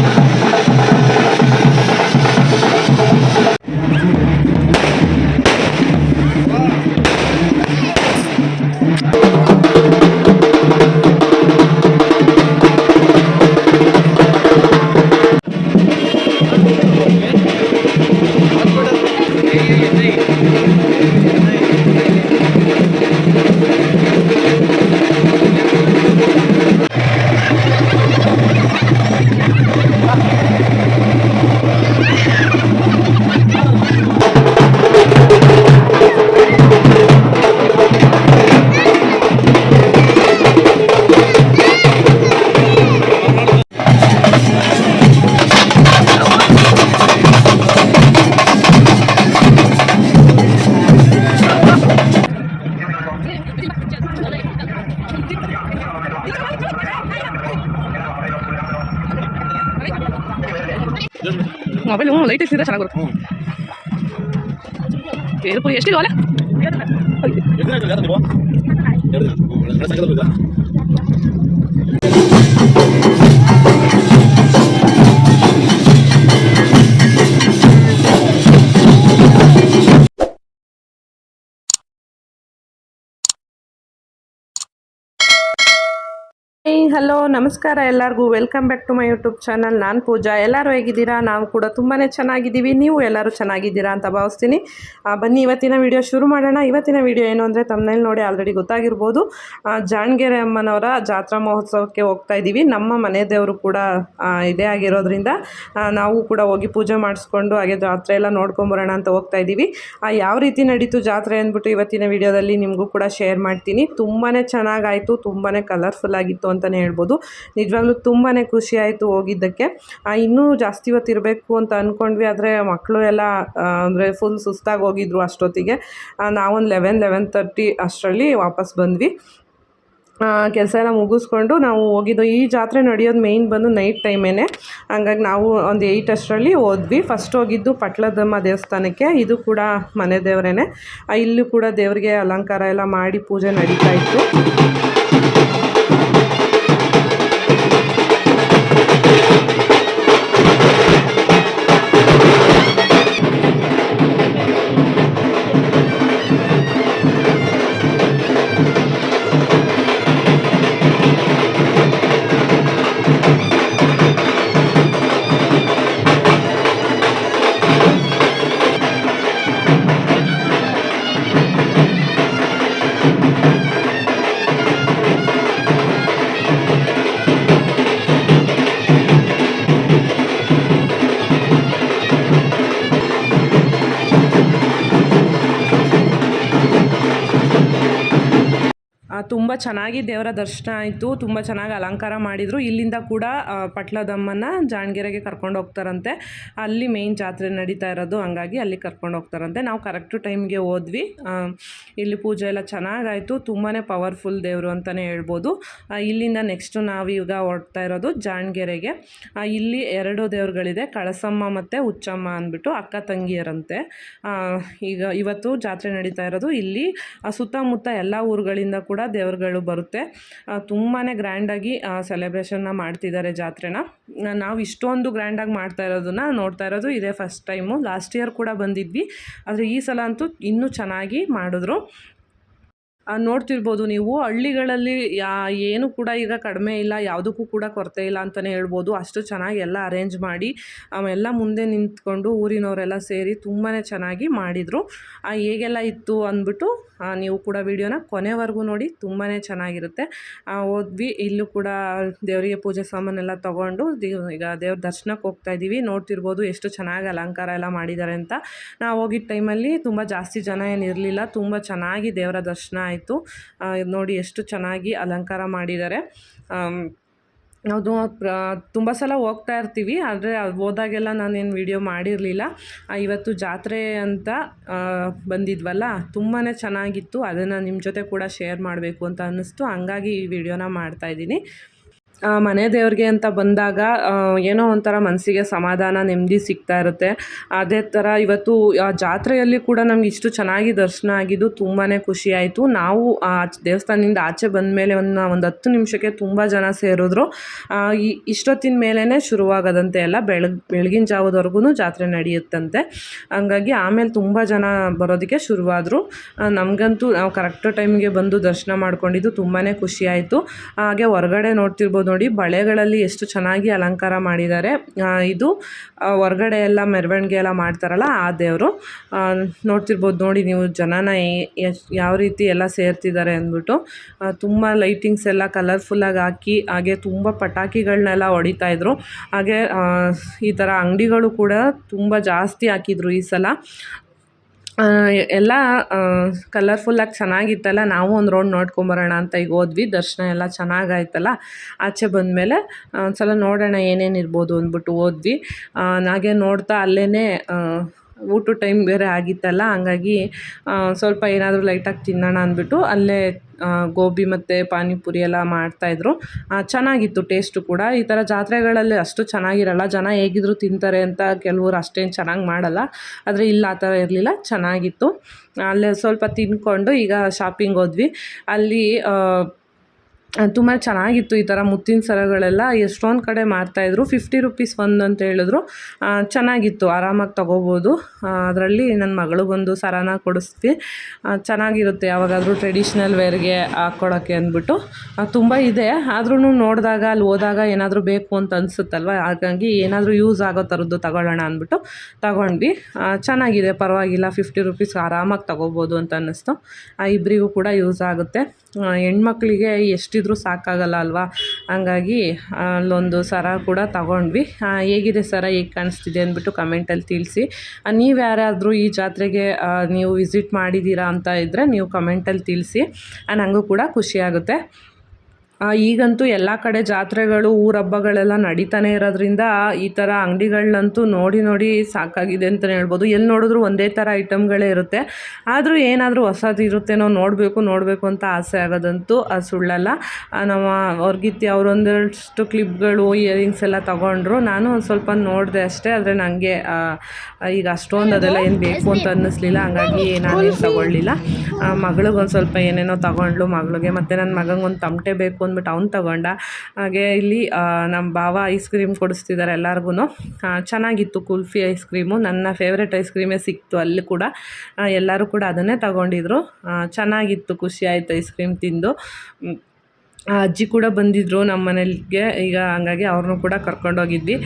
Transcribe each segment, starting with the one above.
you. Light ಇಟ್ಟಿದ್ರೆ ಚೆನ್ನಾಗಿ ಬರುತ್ತೆ. ಎಷ್ಟು ಅಲ್ಲ ನಮಸ್ಕಾರ ಎಲ್ಲರಿಗೂ. Welcome back to my YouTube channel ನಾನು ಪೂಜಾ. ಎಲ್ಲರೂ ಹೇಗಿದ್ದೀರಾ? ನಾವು ಕೂಡ ತುಂಬಾ ಚೆನ್ನಾಗಿದ್ದೀವಿ. ನೀವು ಎಲ್ಲರೂ ಚೆನ್ನಾಗಿದ್ದೀರಾ ಅಂತ ಭಾವಿಸ್ತೀನಿ. ಬನ್ನಿ, ಇವತ್ತಿನ ವಿಡಿಯೋ ಶುರು ಮಾಡೋಣ. ಇವತ್ತಿನ ವಿಡಿಯೋ ಏನು ಅಂದರೆ ತಮ್ಮನೇಲಿ ನೋಡಿ ಆಲ್ರೆಡಿ ಗೊತ್ತಾಗಿರ್ಬೋದು. ಜಾಣಗೆರೆ ಅಮ್ಮನವರ ಜಾತ್ರಾ ಮಹೋತ್ಸವಕ್ಕೆ ಹೋಗ್ತಾ ಇದ್ದೀವಿ. ನಮ್ಮ ಮನೆ ದೇವರು ಕೂಡ ಇದೇ ಆಗಿರೋದ್ರಿಂದ ನಾವು ಕೂಡ ಹೋಗಿ ಪೂಜೆ ಮಾಡಿಸ್ಕೊಂಡು ಹಾಗೆ ಜಾತ್ರೆ ಎಲ್ಲ ನೋಡ್ಕೊಂಬರೋಣ ಅಂತ ಹೋಗ್ತಾ ಇದ್ದೀವಿ. ಯಾವ ರೀತಿ ನಡೀತು ಜಾತ್ರೆ ಅಂದ್ಬಿಟ್ಟು ಇವತ್ತಿನ ವಿಡಿಯೋದಲ್ಲಿ ನಿಮಗೂ ಕೂಡ ಶೇರ್ ಮಾಡ್ತೀನಿ. ತುಂಬಾ ಚೆನ್ನಾಗಾಯಿತು. ತುಂಬಾ ಕಲರ್ಫುಲ್ ಆಗಿತ್ತು ಅಂತಲೇ ಹೇಳ್ಬೋದು. ನಿಜವಾಗ್ಲೂ ತುಂಬಾ ಖುಷಿ ಆಯಿತು ಹೋಗಿದ್ದಕ್ಕೆ. ಇನ್ನೂ ಜಾಸ್ತಿ ಹೊತ್ತು ಇರಬೇಕು ಅಂತ ಅಂದ್ಕೊಂಡ್ವಿ ಆದರೆ ಮಕ್ಕಳು ಎಲ್ಲ ಅಂದರೆ ಫುಲ್ ಸುಸ್ತಾಗಿ ಹೋಗಿದ್ರು ಅಷ್ಟೊತ್ತಿಗೆ. ನಾವೊಂದು ಲೆವೆನ್ ಲೆವೆನ್ ತರ್ಟಿ ಅಷ್ಟರಲ್ಲಿ ವಾಪಸ್ ಬಂದ್ವಿ. ಕೆಲಸ ಎಲ್ಲ ಮುಗಿಸ್ಕೊಂಡು ನಾವು ಹೋಗಿದ್ದು. ಈ ಜಾತ್ರೆ ನಡೆಯೋದು ಮೇಯ್ನ್ ಬಂದು ನೈಟ್ ಟೈಮೇನೆ ಹಂಗಾಗಿ ನಾವು ಒಂದು ಏಯ್ಟ್ ಅಷ್ಟರಲ್ಲಿ ಹೋದ್ವಿ. ಫಸ್ಟ್ ಹೋಗಿದ್ದು ಪಟ್ಲದಮ್ಮ ದೇವಸ್ಥಾನಕ್ಕೆ. ಇದು ಕೂಡ ಮನೆ ದೇವರೇನೆ. ಇಲ್ಲೂ ಕೂಡ ದೇವರಿಗೆ ಅಲಂಕಾರ ಎಲ್ಲ ಮಾಡಿ ಪೂಜೆ ನಡೀತಾ ಇತ್ತು. ತುಂಬ ಚೆನ್ನಾಗಿ ದೇವರ ದರ್ಶನ ಆಯಿತು, ತುಂಬ ಚೆನ್ನಾಗಿ ಅಲಂಕಾರ ಮಾಡಿದರು. ಇಲ್ಲಿಂದ ಕೂಡ ಪಟ್ಲದಮ್ಮನ ಜಾಣಗೆರೆಗೆ ಕರ್ಕೊಂಡು ಹೋಗ್ತಾರಂತೆ. ಅಲ್ಲಿ ಮೇಯ್ನ್ ಜಾತ್ರೆ ನಡೀತಾ ಇರೋದು, ಹಂಗಾಗಿ ಅಲ್ಲಿ ಕರ್ಕೊಂಡು ಹೋಗ್ತಾರಂತೆ. ನಾವು ಕರೆಕ್ಟು ಟೈಮ್ಗೆ ಹೋದ್ವಿ. ಇಲ್ಲಿ ಪೂಜೆ ಎಲ್ಲ ಚೆನ್ನಾಗಾಯಿತು. ತುಂಬಾ ಪವರ್ಫುಲ್ ದೇವರು ಅಂತಲೇ ಹೇಳ್ಬೋದು. ಇಲ್ಲಿಂದ ನೆಕ್ಸ್ಟು ನಾವು ಈಗ ಹೊರಡ್ತಾ ಇರೋದು ಜಾಣಗೆರೆಗೆ. ಇಲ್ಲಿ ಎರಡು ದೇವ್ರುಗಳಿದೆ, ಕಳಸಮ್ಮ ಮತ್ತು ಹುಚ್ಚಮ್ಮ ಅಂದ್ಬಿಟ್ಟು ಅಕ್ಕ ತಂಗಿಯರಂತೆ. ಈಗ ಇವತ್ತು ಜಾತ್ರೆ ನಡೀತಾ ಇರೋದು. ಇಲ್ಲಿ ಸುತ್ತಮುತ್ತ ಎಲ್ಲ ಊರುಗಳಿಂದ ಕೂಡ ದೇವರುಗಳು ಬರುತ್ತೆ. ತುಂಬಾ ಗ್ರ್ಯಾಂಡಾಗಿ ಸೆಲೆಬ್ರೇಷನ್ನ ಮಾಡ್ತಿದ್ದಾರೆ ಜಾತ್ರೆನ. ನಾವು ಇಷ್ಟೊಂದು ಗ್ರ್ಯಾಂಡಾಗಿ ಮಾಡ್ತಾ ಇರೋದನ್ನ ನೋಡ್ತಾ ಇರೋದು ಇದೇ ಫಸ್ಟ್ ಟೈಮು ಲಾಸ್ಟ್ ಇಯರ್ ಕೂಡ ಬಂದಿದ್ವಿ. ಆದರೆ ಈ ಸಲ ಅಂತೂ ಇನ್ನೂ ಚೆನ್ನಾಗಿ ಮಾಡಿದ್ರು. ನೋಡ್ತಿರ್ಬೋದು ನೀವು. ಹಳ್ಳಿಗಳಲ್ಲಿ ಯಾ, ಏನು ಕೂಡ ಈಗ ಕಡಿಮೆ ಇಲ್ಲ, ಯಾವುದಕ್ಕೂ ಕೂಡ ಕೊರತೆ ಇಲ್ಲ ಅಂತಲೇ ಹೇಳ್ಬೋದು. ಅಷ್ಟು ಚೆನ್ನಾಗಿ ಎಲ್ಲ ಅರೇಂಜ್ ಮಾಡಿ ಅವೆಲ್ಲ ಮುಂದೆ ನಿಂತ್ಕೊಂಡು ಊರಿನವರೆಲ್ಲ ಸೇರಿ ತುಂಬಾ ಚೆನ್ನಾಗಿ ಮಾಡಿದರು. ಹೇಗೆಲ್ಲ ಇತ್ತು ಅಂದ್ಬಿಟ್ಟು ನೀವು ಕೂಡ ವಿಡಿಯೋನ ಕೊನೆವರೆಗೂ ನೋಡಿ ತುಂಬಾ ಚೆನ್ನಾಗಿರುತ್ತೆ. ಹೋದ್ವಿ ಇಲ್ಲೂ ಕೂಡ ದೇವರಿಗೆ ಪೂಜೆ ಸಾಮಾನೆಲ್ಲ ತೊಗೊಂಡು ಈಗ ದೇವ್ರ ದರ್ಶನಕ್ಕೆ ಹೋಗ್ತಾ ಇದ್ದೀವಿ. ನೋಡ್ತಿರ್ಬೋದು ಎಷ್ಟು ಚೆನ್ನಾಗಿ ಅಲಂಕಾರ ಎಲ್ಲ ಮಾಡಿದ್ದಾರೆ ಅಂತ. ನಾವು ಹೋಗಿದ್ದ ಟೈಮಲ್ಲಿ ತುಂಬ ಜಾಸ್ತಿ ಜನ ಏನಿರಲಿಲ್ಲ, ತುಂಬ ಚೆನ್ನಾಗಿ ದೇವರ ದರ್ಶನ ಆಯಿತು. ನೋಡಿ ಎಷ್ಟು ಚೆನ್ನಾಗಿ ಅಲಂಕಾರ ಮಾಡಿದ್ದಾರೆ. ಅದು ತುಂಬ ಸಲ ಹೋಗ್ತಾ ಇರ್ತೀವಿ, ಆದರೆ ಹೋದಾಗೆಲ್ಲ ನಾನೇನು ವೀಡಿಯೋ ಮಾಡಿರಲಿಲ್ಲ. ಇವತ್ತು ಜಾತ್ರೆ ಅಂತ ಬಂದಿದ್ವಲ್ಲ ತುಂಬಾ ಚೆನ್ನಾಗಿತ್ತು. ಅದನ್ನು ನಿಮ್ಮ ಜೊತೆ ಕೂಡ ಶೇರ್ ಮಾಡಬೇಕು ಅಂತ ಅನ್ನಿಸ್ತು. ಹಂಗಾಗಿ ಈ ವಿಡಿಯೋನ ಮಾಡ್ತಾಯಿದ್ದೀನಿ ಮನೆ ದೇವ್ರಿಗೆ ಅಂತ ಬಂದಾಗ ಏನೋ ಒಂಥರ ಮನಸ್ಸಿಗೆ ಸಮಾಧಾನ, ನೆಮ್ಮದಿ ಸಿಗ್ತಾ ಇರುತ್ತೆ. ಅದೇ ಥರ ಇವತ್ತು ಜಾತ್ರೆಯಲ್ಲಿ ಕೂಡ ನಮ್ಗೆ ಇಷ್ಟು ಚೆನ್ನಾಗಿ ದರ್ಶನ ಆಗಿದ್ದು ತುಂಬಾ ಖುಷಿ ಆಯಿತು. ನಾವು ಆ ದೇವಸ್ಥಾನದಿಂದ ಆಚೆ ಬಂದ ಮೇಲೆ ಒಂದು ಒಂದು ಹತ್ತು ನಿಮಿಷಕ್ಕೆ ತುಂಬ ಜನ ಸೇರಿದ್ರು. ಈ ಇಷ್ಟೊತ್ತಿನ ಮೇಲೇ ಶುರುವಾಗದಂತೆ ಎಲ್ಲ ಬೆಳಗ್, ಬೆಳಗಿನ ಜಾವದವರೆಗೂ ಜಾತ್ರೆ ನಡೆಯುತ್ತಂತೆ. ಹಂಗಾಗಿ ಆಮೇಲೆ ತುಂಬ ಜನ ಬರೋದಕ್ಕೆ ಶುರುವಾದರು. ನಮಗಂತೂ ನಾವು ಕರೆಕ್ಟ್ ಟೈಮ್ಗೆ ಬಂದು ದರ್ಶನ ಮಾಡ್ಕೊಂಡಿದ್ದು ತುಂಬಾ ಖುಷಿ ಆಯಿತು. ಹಾಗೆ ಹೊರಗಡೆ ನೋಡ್ತಿರ್ಬೋದು ನೋಡಿ ಬಳೆಗಳಲ್ಲಿ ಎಷ್ಟು ಚೆನ್ನಾಗಿ ಅಲಂಕಾರ ಮಾಡಿದ್ದಾರೆ. ಇದು ಹೊರಗಡೆ ಎಲ್ಲ ಮೆರವಣಿಗೆ ಎಲ್ಲ ಮಾಡ್ತಾರಲ್ಲ ಆ ದೇವರು. ನೋಡ್ತಿರ್ಬೋದು ನೋಡಿ ನೀವು ಜನನ ಯಾವ ರೀತಿ ಎಲ್ಲ ಸೇರ್ತಿದ್ದಾರೆ ಅಂದ್ಬಿಟ್ಟು. ತುಂಬ ಲೈಟಿಂಗ್ಸ್ ಎಲ್ಲ ಕಲರ್ಫುಲ್ಲಾಗಿ ಹಾಕಿ, ಹಾಗೆ ತುಂಬ ಪಟಾಕಿಗಳನ್ನೆಲ್ಲ ಹೊಡಿತಾ ಇದ್ರು. ಹಾಗೆ ಈ ಥರ ಅಂಗಡಿಗಳು ಕೂಡ ತುಂಬ ಜಾಸ್ತಿ ಹಾಕಿದ್ರು ಈ ಸಲ. ಎಲ್ಲ ಕಲರ್ಫುಲ್ಲಾಗಿ ಚೆನ್ನಾಗಿತ್ತಲ್ಲ, ನಾವು ಒಂದು ರೌಂಡ್ ನೋಡ್ಕೊಂಬರೋಣ ಅಂತ ಈಗ ಹೋದ್ವಿ, ದರ್ಶನ ಎಲ್ಲ ಚೆನ್ನಾಗಾಯ್ತಲ್ಲ, ಆಚೆ ಬಂದಮೇಲೆ ಒಂದು ಸಲ ನೋಡೋಣ ಏನೇನು ಇರ್ಬೋದು ಅಂದ್ಬಿಟ್ಟು ಹೋದ್ವಿ. ಹಾಗೆ ನೋಡ್ತಾ ಅಲ್ಲೇ ಊಟ ಟೈಮ್ ಬೇರೆ ಆಗಿತ್ತಲ್ಲ, ಹಂಗಾಗಿ ಸ್ವಲ್ಪ ಏನಾದರೂ ಲೈಟಾಗಿ ತಿನ್ನೋಣ ಅಂದ್ಬಿಟ್ಟು ಅಲ್ಲೇ ಗೋಬಿ ಮತ್ತು ಪಾನಿಪುರಿ ಎಲ್ಲ ಮಾಡ್ತಾಯಿದ್ರು. ಚೆನ್ನಾಗಿತ್ತು ಟೇಸ್ಟು ಕೂಡ. ಈ ಥರ ಜಾತ್ರೆಗಳಲ್ಲಿ ಅಷ್ಟು ಚೆನ್ನಾಗಿರಲ್ಲ. ಜನ ಹೇಗಿದ್ರು ತಿಂತಾರೆ ಅಂತ ಕೆಲವರು ಅಷ್ಟೇನು ಚೆನ್ನಾಗಿ ಮಾಡಲ್ಲ. ಆದರೆ ಇಲ್ಲ, ಆ ಥರ ಇರಲಿಲ್ಲ. ಚೆನ್ನಾಗಿತ್ತು. ಅಲ್ಲೇ ಸ್ವಲ್ಪ ತಿಂದ್ಕೊಂಡು ಈಗ ಶಾಪಿಂಗ್ ಹೋದ್ವಿ. ಅಲ್ಲಿ ತುಂಬ ಚೆನ್ನಾಗಿತ್ತು ಈ ಥರ ಮುತ್ತಿನ ಸರಗಳೆಲ್ಲ. ಎಷ್ಟೊಂದು ಕಡೆ ಮಾರ್ತಾಯಿದ್ರು ಫಿಫ್ಟಿ ರುಪೀಸ್ ಒಂದು ಅಂತ ಹೇಳಿದ್ರು. ಚೆನ್ನಾಗಿತ್ತು. ಆರಾಮಾಗಿ ತೊಗೋಬೋದು. ಅದರಲ್ಲಿ ನನ್ನ ಮಗಳಿಗೊಂದು ಸರನ ಕೊಡಿಸ್ತಿ. ಚೆನ್ನಾಗಿರುತ್ತೆ. ಯಾವಾಗಾದರೂ ಟ್ರೆಡಿಷ್ನಲ್ ವೇರ್ಗೆ ಹಾಕ್ಕೊಳಕ್ಕೆ ಅಂದ್ಬಿಟ್ಟು. ತುಂಬ ಇದೆ. ಆದ್ರೂ ನೋಡಿದಾಗ ಅಲ್ಲಿ ಹೋದಾಗ ಏನಾದರೂ ಬೇಕು ಅಂತ ಅನಿಸುತ್ತಲ್ವ? ಹಾಗಾಗಿ ಏನಾದರೂ ಯೂಸ್ ಆಗೋ ಥರದ್ದು ತಗೊಳ್ಳೋಣ ಅಂದ್ಬಿಟ್ಟು ತಗೊಂಡ್ವಿ. ಚೆನ್ನಾಗಿದೆ. ಪರವಾಗಿಲ್ಲ. ಫಿಫ್ಟಿ ರುಪೀಸ್ ಆರಾಮಾಗಿ ತೊಗೋಬೋದು ಅಂತ ಅನ್ನಿಸ್ತು. ಆ, ಇಬ್ಬರಿಗೂ ಕೂಡ ಯೂಸ್ ಆಗುತ್ತೆ. ಹೆಣ್ಮಕ್ಳಿಗೆ ಎಷ್ಟಿದ್ರೂ ಸಾಕಾಗಲ್ಲ ಅಲ್ವಾ? ಹಂಗಾಗಿ ಅಲ್ಲೊಂದು ಸರ ಕೂಡ ತಗೊಂಡ್ವಿ. ಹೇಗಿದೆ ಸರ? ಹೇಗೆ ಕಾಣಿಸ್ತಿದೆ ಅಂದ್ಬಿಟ್ಟು ಕಮೆಂಟಲ್ಲಿ ತಿಳಿಸಿ. ನೀವು ಯಾರಾದರೂ ಈ ಜಾತ್ರೆಗೆ ನೀವು ವಿಸಿಟ್ ಮಾಡಿದ್ದೀರಾ ಅಂತ ಇದ್ದರೆ ನೀವು ಕಮೆಂಟಲ್ಲಿ ತಿಳಿಸಿ. ನನಗೂ ಕೂಡ ಖುಷಿಯಾಗುತ್ತೆ ಈಗಂತೂ ಎಲ್ಲ ಕಡೆ ಜಾತ್ರೆಗಳು ಊರ ಹಬ್ಬಗಳೆಲ್ಲ ನಡೀತಾನೆ ಇರೋದ್ರಿಂದ ಈ ಥರ ಅಂಗಡಿಗಳನ್ನಂತೂ ನೋಡಿ ನೋಡಿ ಸಾಕಾಗಿದೆ ಅಂತಲೇ ಹೇಳ್ಬೋದು. ಎಲ್ಲಿ ನೋಡಿದ್ರೂ ಒಂದೇ ಥರ ಐಟಮ್ಗಳೇ ಇರುತ್ತೆ. ಆದರೂ ಏನಾದರೂ ಹೊಸದು ಇರುತ್ತೇನೋ ನೋಡಬೇಕು ನೋಡಬೇಕು ಅಂತ ಆಸೆ ಆಗೋದಂತೂ ಸುಳ್ಳಲ್ಲ. ನಮ್ಮ ಅವ್ರಗಿತ್ತಿ ಅವರೊಂದಷ್ಟು ಕ್ಲಿಪ್ಗಳು, ಇಯರಿಂಗ್ಸ್ ಎಲ್ಲ ತೊಗೊಂಡ್ರು. ನಾನು ಒಂದು ಸ್ವಲ್ಪ ನೋಡಿದೆ ಅಷ್ಟೇ, ಆದರೆ ನನಗೆ ಈಗ ಅಷ್ಟೊಂದು ಅದೆಲ್ಲ ಏನು ಬೇಕು ಅಂತ ಅನ್ನಿಸ್ಲಿಲ್ಲ. ಹಂಗಾಗಿ ನಾನೇನು ತಗೊಳ್ಳಿಲ್ಲ. ಮಗಳಿಗೊಂದು ಸ್ವಲ್ಪ ಏನೇನೋ ತಗೊಂಡ್ಳು ಮಗಳಿಗೆ. ಮತ್ತು ನನ್ನ ಮಗಂಗೆ ಒಂದು ತಮಟೆ ಬೇಕು ಅಂದ್ಬಿಟ್ಟು ಅವ್ನು ತಗೊಂಡ. ಹಾಗೆ ಇಲ್ಲಿ ನಮ್ಮ ಭಾವ ಐಸ್ ಕ್ರೀಮ್ ಕೊಡಿಸ್ತಿದ್ದಾರೆ ಎಲ್ಲರಿಗೂ ಚೆನ್ನಾಗಿತ್ತು ಕುಲ್ಫಿ ಐಸ್ ಕ್ರೀಮು ನನ್ನ ಫೇವ್ರೆಟ್ ಐಸ್ ಕ್ರೀಮೇ ಸಿಕ್ತು ಅಲ್ಲಿ ಕೂಡ. ಎಲ್ಲರೂ ಕೂಡ ಅದನ್ನೇ ತಗೊಂಡಿದ್ರು. ಚೆನ್ನಾಗಿತ್ತು, ಖುಷಿ ಆಯಿತು ಐಸ್ ಕ್ರೀಮ್ ತಿಂದು. ಆ ಅಜ್ಜಿ ಕೂಡ ಬಂದಿದ್ದರು ನಮ್ಮ ಮನೆಗೆ. ಈಗ ಹಂಗಾಗಿ ಅವ್ರನ್ನೂ ಕೂಡ ಕರ್ಕೊಂಡೋಗಿದ್ವಿ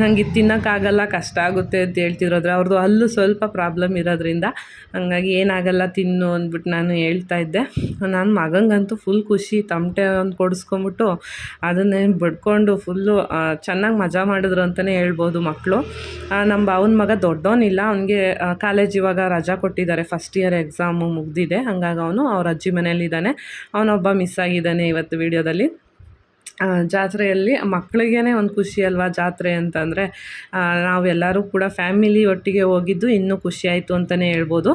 ನನಗೆ ಇದು ತಿನ್ನೋಕ್ಕಾಗಲ್ಲ, ಕಷ್ಟ ಆಗುತ್ತೆ ಅಂತ ಹೇಳ್ತಿದ್ರು ಆದರೆ ಅವ್ರದ್ದು ಹಲ್ಲು ಸ್ವಲ್ಪ ಪ್ರಾಬ್ಲಮ್ ಇರೋದ್ರಿಂದ. ಹಂಗಾಗಿ ಏನಾಗಲ್ಲ ತಿನ್ನು ಅಂದ್ಬಿಟ್ಟು ನಾನು ಹೇಳ್ತಾ ಇದ್ದೆ. ನನ್ನ ಮಗಂಗಂತೂ ಫುಲ್ ಖುಷಿ, ತಮಟೆ ಒಂದು ಕೊಡಿಸ್ಕೊಂಬಿಟ್ಟು ಅದನ್ನೇ ಬಡ್ಕೊಂಡು ಫುಲ್ಲು ಚೆನ್ನಾಗಿ ಮಜಾ ಮಾಡಿದ್ರು ಅಂತಲೇ ಹೇಳ್ಬೋದು ಮಕ್ಕಳು ನಮ್ಮ ಭಾವನ ಮಗ ದೊಡ್ಡವನಿಲ್ಲ, ಅವನಿಗೆ ಕಾಲೇಜ್ ಇವಾಗ ರಜಾ ಕೊಟ್ಟಿದ್ದಾರೆ. ಫಸ್ಟ್ ಇಯರ್ ಎಕ್ಸಾಮು ಮುಗ್ದಿದೆ. ಹಂಗಾಗಿ ಅವನು ಅವ್ರ ಅಜ್ಜಿ ಮನೇಲಿದ್ದಾನೆ ಅವನೊಬ್ಬ ಮಿಸ್ ಆಗಿದ್ದಾನೆ ಇವತ್ತು ವೀಡಿಯೋದಲ್ಲಿ. ಜಾತ್ರೆಯಲ್ಲಿ ಮಕ್ಕಳಿಗೇ ಒಂದು ಖುಷಿ ಅಲ್ವಾ ಜಾತ್ರೆ ಅಂತಂದರೆ ನಾವೆಲ್ಲರೂ ಕೂಡ ಫ್ಯಾಮಿಲಿ ಒಟ್ಟಿಗೆ ಹೋಗಿದ್ದು ಇನ್ನೂ ಖುಷಿ ಆಯಿತು ಅಂತಲೇ ಹೇಳ್ಬೋದು.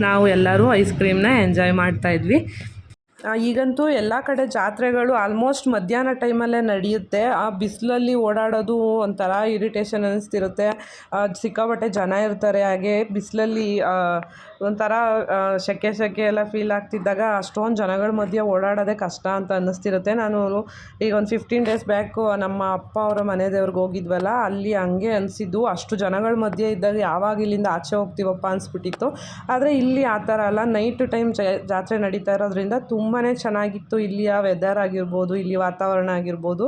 ನಾವು ಎಲ್ಲರೂ ಐಸ್ ಕ್ರೀಮ್ನ ಎಂಜಾಯ್ ಮಾಡ್ತಾಯಿದ್ವಿ ಇದ್ವಿ. ಈಗಂತೂ ಎಲ್ಲ ಕಡೆ ಜಾತ್ರೆಗಳು ಆಲ್ಮೋಸ್ಟ್ ಮಧ್ಯಾಹ್ನ ಟೈಮಲ್ಲೇ ನಡೆಯುತ್ತೆ. ಆ, ಬಿಸಿಲಲ್ಲಿ ಓಡಾಡೋದು ಒಂಥರ ಇರಿಟೇಷನ್ ಅನ್ನಿಸ್ತಿರುತ್ತೆ ಸಿಕ್ಕಾಪಟ್ಟೆ ಜನ ಇರ್ತಾರೆ, ಹಾಗೆ ಬಿಸಿಲಲ್ಲಿ ಒಂಥರ ಸೆಕೆ ಸೆಕೆ ಎಲ್ಲ ಫೀಲ್ ಆಗ್ತಿದ್ದಾಗ ಅಷ್ಟೊಂದು ಜನಗಳ ಮಧ್ಯೆ ಓಡಾಡೋದೇ ಕಷ್ಟ ಅಂತ ಅನ್ನಿಸ್ತಿರುತ್ತೆ. ನಾನು ಈಗ ಒಂದು ಫಿಫ್ಟೀನ್ ಡೇಸ್ ಬ್ಯಾಕು ನಮ್ಮ ಅಪ್ಪ ಅವರ ಮನೆ ದೇವ್ರಿಗೆ ಹೋಗಿದ್ವಲ್ಲ, ಅಲ್ಲಿ ಹಂಗೆ ಅನಿಸಿದ್ದು. ಅಷ್ಟು ಜನಗಳ ಮಧ್ಯೆ ಇದ್ದಾಗ ಯಾವಾಗ ಇಲ್ಲಿಂದ ಆಚೆ ಹೋಗ್ತೀವಪ್ಪ ಅನಿಸ್ಬಿಟ್ಟಿತ್ತು. ಆದರೆ ಇಲ್ಲಿ ಆ ಥರ ಅಲ್ಲ. ನೈಟ್ ಟೈಮ್ ಜಾತ್ರೆ ನಡೀತಾ ಇರೋದ್ರಿಂದ ತುಂಬಾ ಚೆನ್ನಾಗಿತ್ತು. ಇಲ್ಲಿಯ ವೆದರ್ ಆಗಿರ್ಬೋದು, ಇಲ್ಲಿ ವಾತಾವರಣ ಆಗಿರ್ಬೋದು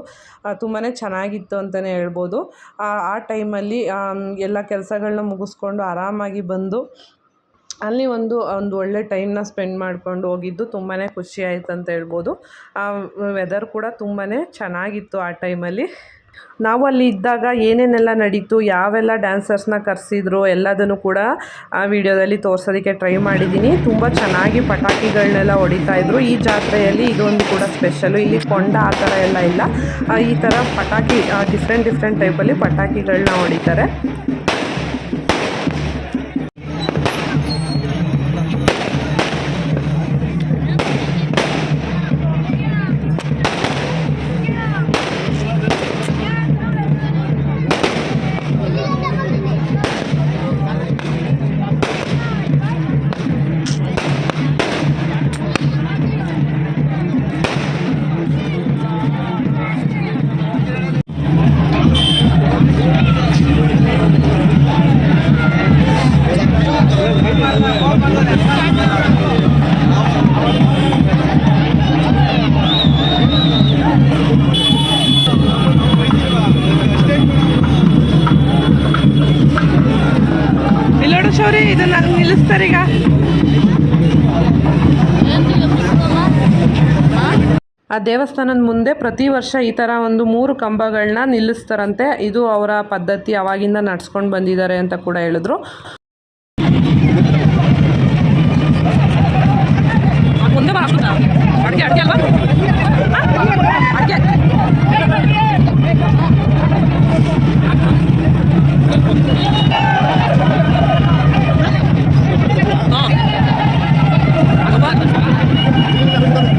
ತುಂಬಾ ಚೆನ್ನಾಗಿತ್ತು ಅಂತಲೇ ಹೇಳ್ಬೋದು. ಆ ಟೈಮಲ್ಲಿ ಎಲ್ಲ ಕೆಲಸಗಳನ್ನ ಮುಗಿಸ್ಕೊಂಡು ಆರಾಮಾಗಿ ಬಂದು ಅಲ್ಲಿ ಒಂದು ಒಂದು ಒಳ್ಳೆ ಟೈಮ್ನ ಸ್ಪೆಂಡ್ ಮಾಡ್ಕೊಂಡು ಹೋಗಿದ್ದು ತುಂಬಾ ಖುಷಿ ಆಯ್ತು ಅಂತ ಹೇಳ್ಬೋದು ವೆದರ್ ಕೂಡ ತುಂಬಾ ಚೆನ್ನಾಗಿತ್ತು ಆ ಟೈಮಲ್ಲಿ ನಾವು ಅಲ್ಲಿ ಇದ್ದಾಗ ಏನೇನೆಲ್ಲ ನಡೀತು ಯಾವೆಲ್ಲ ಡ್ಯಾನ್ಸರ್ಸ್ನ ಕರೆಸಿದ್ರು ಎಲ್ಲದನ್ನು ಕೂಡ ಆ ವಿಡಿಯೋದಲ್ಲಿ ತೋರಿಸೋದಕ್ಕೆ ಟ್ರೈ ಮಾಡಿದ್ದೀನಿ. ತುಂಬ ಚೆನ್ನಾಗಿ ಪಟಾಕಿಗಳನ್ನೆಲ್ಲ ಹೊಡಿತಾ ಇದ್ರು. ಈ ಜಾತ್ರೆಯಲ್ಲಿ ಇದೊಂದು ಕೂಡ ಸ್ಪೆಷಲು ಇಲ್ಲಿ ಕೊಂಡ ಆ ಥರ ಎಲ್ಲ ಇಲ್ಲ. ಆ, ಈ ಥರ ಪಟಾಕಿ ಡಿಫ್ರೆಂಟ್ ಡಿಫ್ರೆಂಟ್ ಟೈಪಲ್ಲಿ ಪಟಾಕಿಗಳನ್ನ ಹೊಡಿತಾರೆ. ಇದನ್ನ ನಿಲ್ಲಿಸ್ತಾರೆ ಈಗ. ಆ ದೇವಸ್ಥಾನದ ಮುಂದೆ ಪ್ರತಿ ವರ್ಷ ಈ ಥರ ಒಂದು ಮೂರು ಕಂಬಗಳನ್ನ ನಿಲ್ಲಿಸ್ತಾರಂತೆ. ಇದು ಅವರ ಪದ್ಧತಿ, ಅವಾಗಿಂದ ನಡ್ಸ್ಕೊಂಡು ಬಂದಿದ್ದಾರೆ ಅಂತ ಕೂಡ ಹೇಳಿದ್ರು.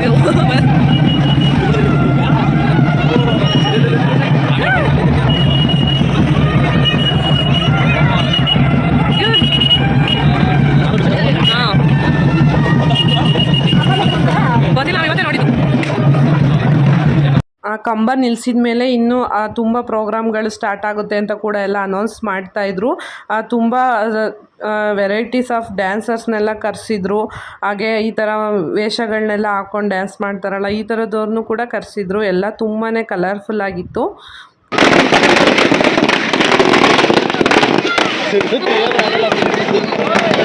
ಅಡುಗೆ ಅಡುಗೆ ಅಲ್ವಾ ಆ ಕಂಬ ನಿಲ್ಸಿದ ಮೇಲೆ ಇನ್ನೂ ತುಂಬ ಪ್ರೋಗ್ರಾಮ್ಗಳು ಸ್ಟಾರ್ಟ್ ಆಗುತ್ತೆ ಅಂತ ಕೂಡ ಎಲ್ಲ ಅನೌನ್ಸ್ ಮಾಡ್ತಾಯಿದ್ರು ತುಂಬ ವೆರೈಟೀಸ್ ಆಫ್ ಡ್ಯಾನ್ಸರ್ಸ್ನೆಲ್ಲ ಕರೆಸಿದ್ರು. ಹಾಗೆ ಈ ಥರ ವೇಷಗಳನ್ನೆಲ್ಲ ಹಾಕ್ಕೊಂಡು ಡ್ಯಾನ್ಸ್ ಮಾಡ್ತಾರಲ್ಲ, ಈ ಥರದವ್ರನ್ನು ಕೂಡ ಕರೆಸಿದ್ರು. ಎಲ್ಲ ತುಂಬಾ ಕಲರ್ಫುಲ್ ಆಗಿತ್ತು.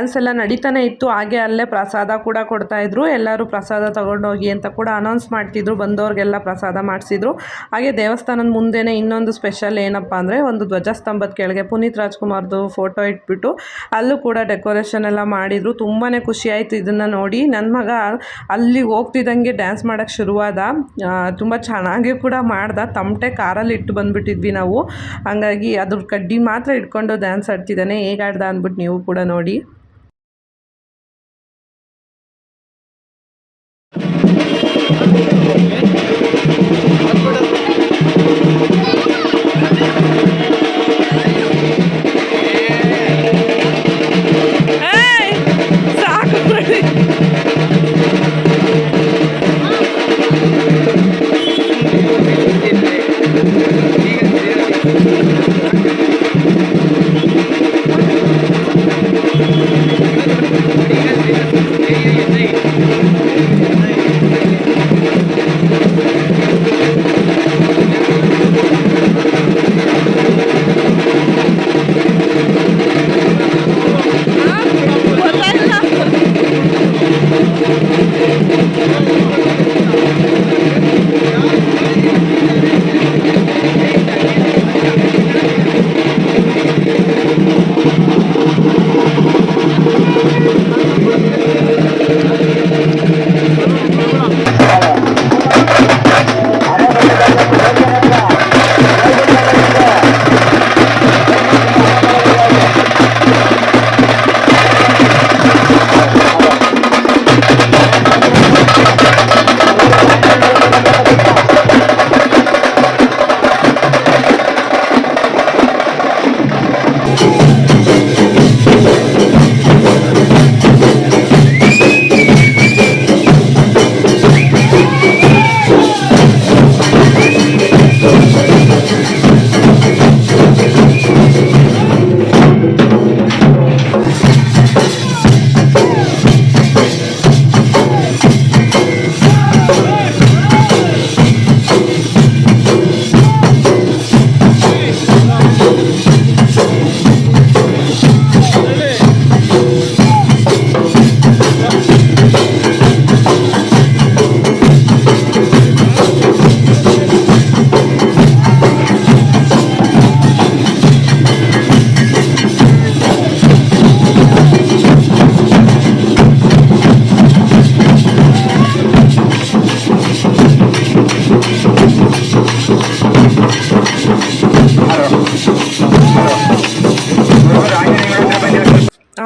ಡ್ಯಾನ್ಸ್ ಎಲ್ಲ ನಡೀತಾನೆ ಇತ್ತು, ಹಾಗೆ ಅಲ್ಲೇ ಪ್ರಸಾದ ಕೂಡ ಕೊಡ್ತಾ ಇದ್ರು. ಎಲ್ಲರೂ ಪ್ರಸಾದ ತಗೊಂಡೋಗಿ ಅಂತ ಕೂಡ ಅನೌನ್ಸ್ ಮಾಡ್ತಿದ್ರು, ಬಂದವ್ರಿಗೆಲ್ಲ ಪ್ರಸಾದ ಮಾಡಿಸಿದ್ರು. ಹಾಗೆ ದೇವಸ್ಥಾನದ ಮುಂದೆನೇ ಇನ್ನೊಂದು ಸ್ಪೆಷಲ್ ಏನಪ್ಪ ಅಂದರೆ ಒಂದು ಧ್ವಜಸ್ತಂಭದ ಕೆಳಗೆ ಪುನೀತ್ ರಾಜ್ಕುಮಾರ್ದು ಫೋಟೋ ಇಟ್ಬಿಟ್ಟು ಅಲ್ಲೂ ಕೂಡ ಡೆಕೋರೇಷನ್ ಎಲ್ಲ ಮಾಡಿದರು. ತುಂಬಾ ಖುಷಿ ಆಯಿತು ಇದನ್ನು ನೋಡಿ. ನನ್ನ ಮಗ ಅಲ್ಲಿ ಹೋಗ್ತಿದ್ದಂಗೆ ಡ್ಯಾನ್ಸ್ ಮಾಡೋಕ್ಕೆ ಶುರುವಾದ. ತುಂಬ ಚೆನ್ನಾಗಿ ಕೂಡ ಮಾಡ್ದ. ತಮಟೆ ಕಾರಲ್ಲಿ ಇಟ್ಟು ಬಂದುಬಿಟ್ಟಿದ್ವಿ ನಾವು. ಹಂಗಾಗಿ ಅದ್ರ ಕಡ್ಡಿ ಮಾತ್ರ ಇಟ್ಕೊಂಡು ಡ್ಯಾನ್ಸ್ ಆಡ್ತಿದ್ದಾನೆ. ಹೇಗಾಡ್ದ ಅಂದ್ಬಿಟ್ಟು ನೀವು ಕೂಡ ನೋಡಿ.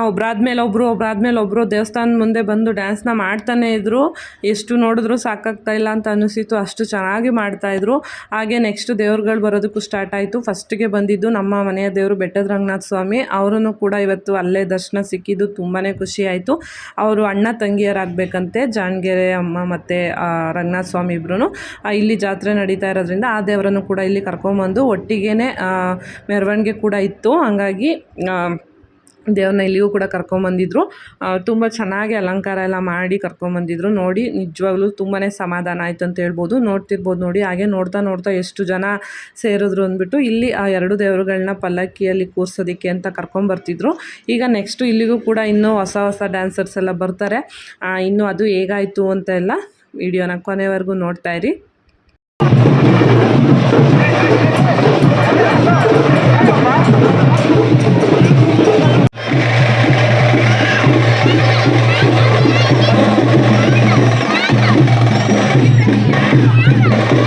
ಆ, ಒಬ್ರಾದ್ಮೇಲೆ ಒಬ್ಬರು ಒಬ್ರಾದ್ಮೇಲೆ ಒಬ್ಬರು ದೇವಸ್ಥಾನ ಮುಂದೆ ಬಂದು ಡ್ಯಾನ್ಸ್ನ ಮಾಡ್ತಾನೆ ಇದ್ದರು ಎಷ್ಟು ನೋಡಿದ್ರು ಸಾಕಾಗ್ತಾ ಇಲ್ಲ ಅಂತ ಅನಿಸಿತು ಅಷ್ಟು ಚೆನ್ನಾಗಿ ಮಾಡ್ತಾಯಿದ್ರು ಹಾಗೆ ನೆಕ್ಸ್ಟ್ ದೇವ್ರುಗಳು ಬರೋದಕ್ಕೂ ಸ್ಟಾರ್ಟ್ ಆಯಿತು. ಫಸ್ಟಿಗೆ ಬಂದಿದ್ದು ನಮ್ಮ ಮನೆಯ ದೇವರು ಬೆಟ್ಟದ ರಂಗನಾಥ ಸ್ವಾಮಿ. ಅವರೂ ಕೂಡ ಇವತ್ತು ಅಲ್ಲೇ ದರ್ಶನ ಸಿಕ್ಕಿದ್ದು ತುಂಬಾ ಖುಷಿ ಆಯಿತು. ಅವರು ಅಣ್ಣ ತಂಗಿಯರಾಗಬೇಕಂತೆ ಜಾಣಗೆರೆ ಅಮ್ಮ ಮತ್ತು ರಂಗನಾಥ ಸ್ವಾಮಿ ಇಬ್ಬರೂ ಇಲ್ಲಿ ಜಾತ್ರೆ ನಡೀತಾ ಇರೋದ್ರಿಂದ ಆ ದೇವರನ್ನು ಕೂಡ ಇಲ್ಲಿ ಕರ್ಕೊಂಬಂದು ಒಟ್ಟಿಗೆ ಮೆರವಣಿಗೆ ಕೂಡ ಇತ್ತು. ಹಂಗಾಗಿ ದೇವ್ರನ್ನ ಇಲ್ಲಿಗೂ ಕೂಡ ಕರ್ಕೊಂಬಂದಿದ್ರು. ತುಂಬ ಚೆನ್ನಾಗಿ ಅಲಂಕಾರ ಎಲ್ಲ ಮಾಡಿ ಕರ್ಕೊಂಬಂದಿದ್ರು. ನೋಡಿ, ನಿಜವಾಗ್ಲೂ ತುಂಬಾ ಸಮಾಧಾನ ಆಯ್ತು ಅಂತ ಹೇಳ್ಬೋದು. ನೋಡ್ತಿರ್ಬೋದು ನೋಡಿ, ಹಾಗೆ ನೋಡ್ತಾ ನೋಡ್ತಾ ಎಷ್ಟು ಜನ ಸೇರಿದ್ರು ಅಂದ್ಬಿಟ್ಟು ಇಲ್ಲಿ ಆ ಎರಡು ದೇವರುಗಳನ್ನ ಪಲ್ಲಕ್ಕಿಯಲ್ಲಿ ಕೂರಿಸೋದಕ್ಕೆ ಅಂತ ಕರ್ಕೊಂಬರ್ತಿದ್ರು. ಈಗ ನೆಕ್ಸ್ಟು ಇಲ್ಲಿಗೂ ಕೂಡ ಇನ್ನೂ ಹೊಸ ಹೊಸ ಡ್ಯಾನ್ಸರ್ಸ್ ಎಲ್ಲ ಬರ್ತಾರೆ. ಇನ್ನೂ ಅದು ಹೇಗಾಯಿತು ಅಂತ ಎಲ್ಲ ವಿಡಿಯೋನ ಕೊನೆವರೆಗೂ ನೋಡ್ತಾ Thank you.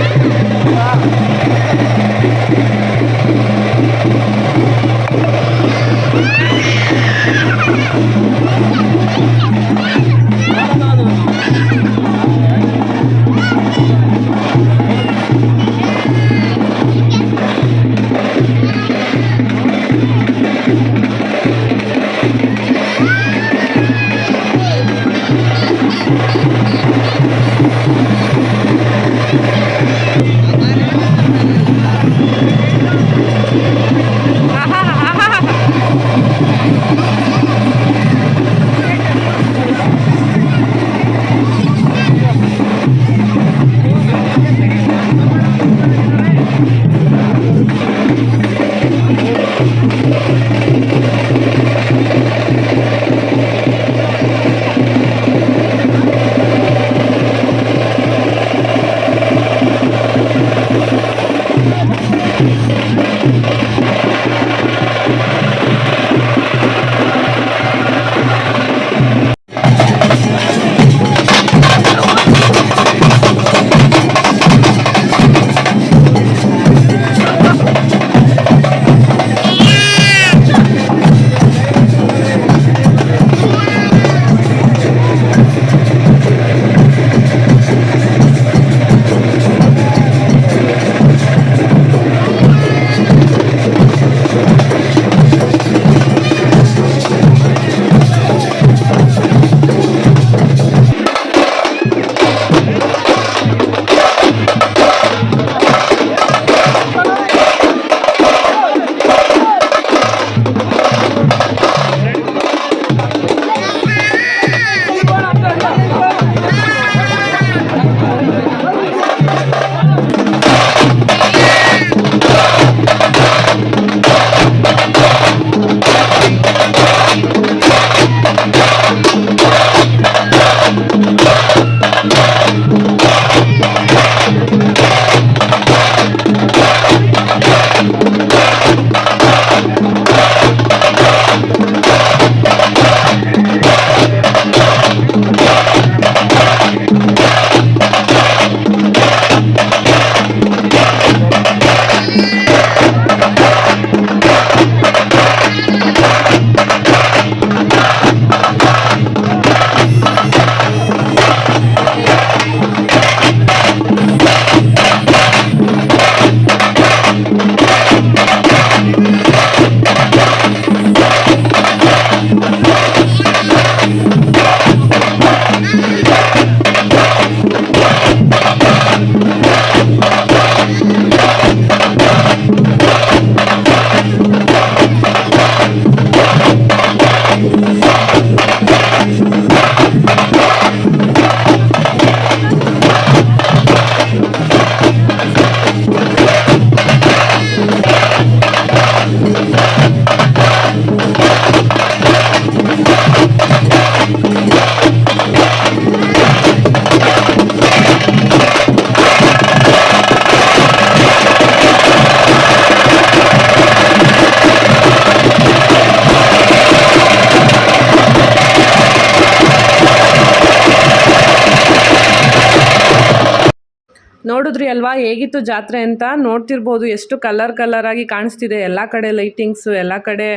ನೋಡಿದ್ರಿ ಅಲ್ವಾ? ಹೇಗಿತ್ತು ಜಾತ್ರೆ ಅಂತ ನೋಡ್ತಿರ್ಬೋದು. ಎಷ್ಟು ಕಲರ್ ಕಲರ್ ಆಗಿ ಕಾಣಿಸ್ತಿದೆ. ಎಲ್ಲ ಕಡೆ ಲೈಟಿಂಗ್ಸು ಎಲ್ಲ ಕಡೆ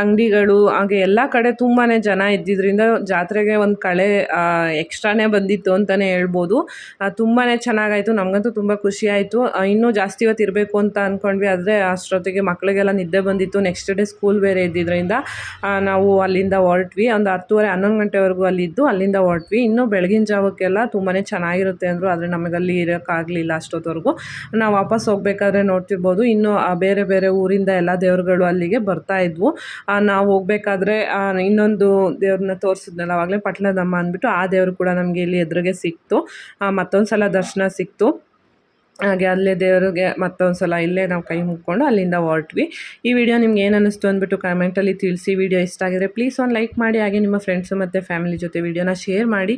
ಅಂಗಡಿಗಳು, ಹಾಗೆ ಎಲ್ಲ ಕಡೆ ತುಂಬಾ ಜನ ಇದ್ದಿದ್ದರಿಂದ ಜಾತ್ರೆಗೆ ಒಂದು ಕಳೆ ಎಕ್ಸ್ಟ್ರಾನೇ ಬಂದಿತ್ತು ಅಂತಲೇ ಹೇಳ್ಬೋದು. ತುಂಬಾ ಚೆನ್ನಾಗಾಯಿತು. ನಮಗಂತೂ ತುಂಬ ಖುಷಿ ಆಯಿತು. ಇನ್ನೂ ಜಾಸ್ತಿ ಹೊತ್ತು ಇರಬೇಕು ಅಂತ ಅಂದ್ಕೊಂಡ್ವಿ ಆದರೆ ಅಷ್ಟೊತ್ತಿಗೆ ಮಕ್ಕಳಿಗೆಲ್ಲ ನಿದ್ದೆ ಬಂದಿತ್ತು. ನೆಕ್ಸ್ಟ್ ಡೇ ಸ್ಕೂಲ್ ಬೇರೆ ಇದ್ದಿದ್ದರಿಂದ ನಾವು ಅಲ್ಲಿಂದ ಹೊರಟ್ವಿ. ಒಂದು ಹತ್ತುವರೆ, ಹನ್ನೊಂದು ಗಂಟೆವರೆಗೂ ಅಲ್ಲಿದ್ದು ಅಲ್ಲಿಂದ ಹೊರಟ್ವಿ. ಇನ್ನೂ ಬೆಳಗಿನ ಜಾವಕ್ಕೆಲ್ಲ ತುಂಬಾ ಚೆನ್ನಾಗಿರುತ್ತೆ ಅಂದರು. ಆದರೆ ನಮಗಲ್ಲಿ ಇರೋಕ್ಕಾಗಲಿಲ್ಲ. ಅಷ್ಟೊತ್ತವರೆಗೂ ನಾವು ವಾಪಸ್ ಹೋಗ್ಬೇಕಾದ್ರೆ ನೋಡ್ತಿರ್ಬೋದು. ಇನ್ನು ಬೇರೆ ಬೇರೆ ಊರಿಂದ ಎಲ್ಲ ದೇವರುಗಳು ಅಲ್ಲಿಗೆ ಬರ್ತಾ ಇದ್ವು. ನಾವು ಹೋಗ್ಬೇಕಾದ್ರೆ ಇನ್ನೊಂದು ದೇವ್ರನ್ನ ತೋರಿಸಿದ್ನಲ್ಲ ಆವಾಗಲೇ ಪಟ್ಲದಮ್ಮ ಅಂದ್ಬಿಟ್ಟು ಆ ದೇವರು ಕೂಡ ನಮಗೆ ಇಲ್ಲಿ ಎದುರಿಗೆ ಸಿಕ್ತು. ಮತ್ತೊಂದು ಸಲ ದರ್ಶನ ಸಿಕ್ತು. ಹಾಗೆ ಅಲ್ಲೇ ದೇವರಿಗೆ ಮತ್ತೊಂದು ಸಲ ಇಲ್ಲೇ ನಾವು ಕೈ ಮುಗ್ಕೊಂಡು ಅಲ್ಲಿಂದ ಹೊರಟ್ವಿ. ಈ ವಿಡಿಯೋ ನಿಮ್ಗೆ ಏನು ಅನ್ನಿಸ್ತು ಅಂದ್ಬಿಟ್ಟು ಕಮೆಂಟಲ್ಲಿ ತಿಳಿಸಿ. ವಿಡಿಯೋ ಇಷ್ಟ ಆಗಿದ್ರೆ ಪ್ಲೀಸ್ ಒಂದು ಲೈಕ್ ಮಾಡಿ, ಹಾಗೆ ನಿಮ್ಮ ಫ್ರೆಂಡ್ಸು ಮತ್ತು ಫ್ಯಾಮಿಲಿ ಜೊತೆ ವಿಡಿಯೋನ ಶೇರ್ ಮಾಡಿ.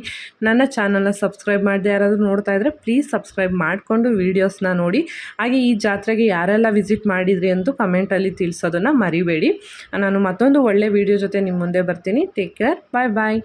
ನನ್ನ ಚಾನಲ್ನ ಸಬ್ಸ್ಕ್ರೈಬ್ ಮಾಡದೆ ಯಾರಾದರೂ ನೋಡ್ತಾ ಇದ್ರೆ ಪ್ಲೀಸ್ ಸಬ್ಸ್ಕ್ರೈಬ್ ಮಾಡಿಕೊಂಡು ವೀಡಿಯೋಸ್ನ ನೋಡಿ. ಹಾಗೆ ಈ ಜಾತ್ರೆಗೆ ಯಾರೆಲ್ಲ ವಿಸಿಟ್ ಮಾಡಿದ್ರಿ ಅಂತೂ ಕಮೆಂಟಲ್ಲಿ ತಿಳಿಸೋದನ್ನು ಮರಿಬೇಡಿ. ನಾನು ಮತ್ತೊಂದು ಒಳ್ಳೆ ವಿಡಿಯೋ ಜೊತೆ ನಿಮ್ಮ ಮುಂದೆ ಬರ್ತೀನಿ. ಟೇಕ್ ಕೇರ್ ಬಾಯ್ ಬಾಯ್